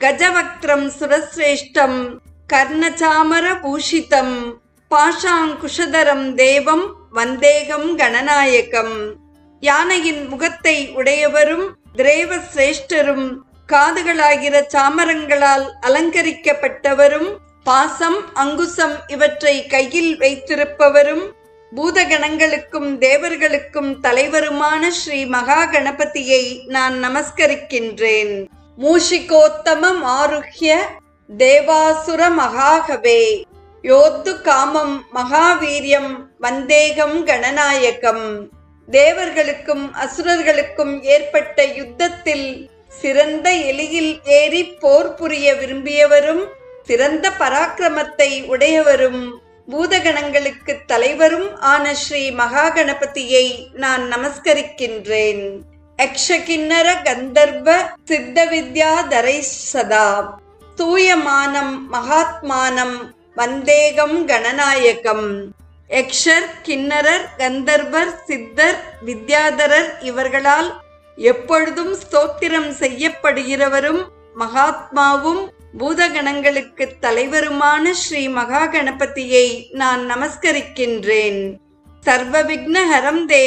கஜவக்திரம் சுரசிரேஷ்டம் கர்ணச்சாமர பூஷிதம் பாஷாங்குஷதரம் தேவம் வந்தேகம் கணநாயகம். யானையின் முகத்தை உடையவரும் திரேவ சிரேஷ்டரும் காதுகளாகிற சாமரங்களால் அலங்கரிக்கப்பட்டவரும் பாசம் அங்குசம் இவற்றை கையில் வைத்திருப்பவரும் பூதகணங்களுக்கும் தேவர்களுக்கும் தலைவருமான ஸ்ரீ மகா கணபதியை நான் நமஸ்கரிக்கின்றேன். மூஷிகோத்தமம் ஆருஹ்ய தேவாசுர மகாகவே. யோத்து காமம் மகாவீரியம் வந்தேகம் கணநாயகம். தேவர்களுக்கும் அசுரர்களுக்கும் ஏற்பட்ட யுத்தத்தில் சிறந்த எலியில் ஏறி போர் புரிய விரும்பியவரும் சிறந்த பராக்கிரமத்தை உடையவரும் பூதகணங்களுக்கு தலைவரும் ஆன ஸ்ரீ மகாகணபதியை நான் நமஸ்கரிக்கின்றேன். யக்ஷகிண்ணர கந்தர்வ சித்த வித்யாதரை சதா. தூயமானம் மகாத்மானம் வந்தேகம் கணநாயகம். யக்ஷர் கிண்ணரர் கந்தர்வர் சித்தர் வித்யாதரர் இவர்களால் எப்பொழுதும் ஸ்தோத்திரம் செய்யப்படுகிறவரும் மகாத்மாவும் பூதகணங்களுக்கு தலைவருமான ஸ்ரீ மகா கணபதியை நான் நமஸ்கரிக்கின்றேன். சர்வ விக்னஹரம் தே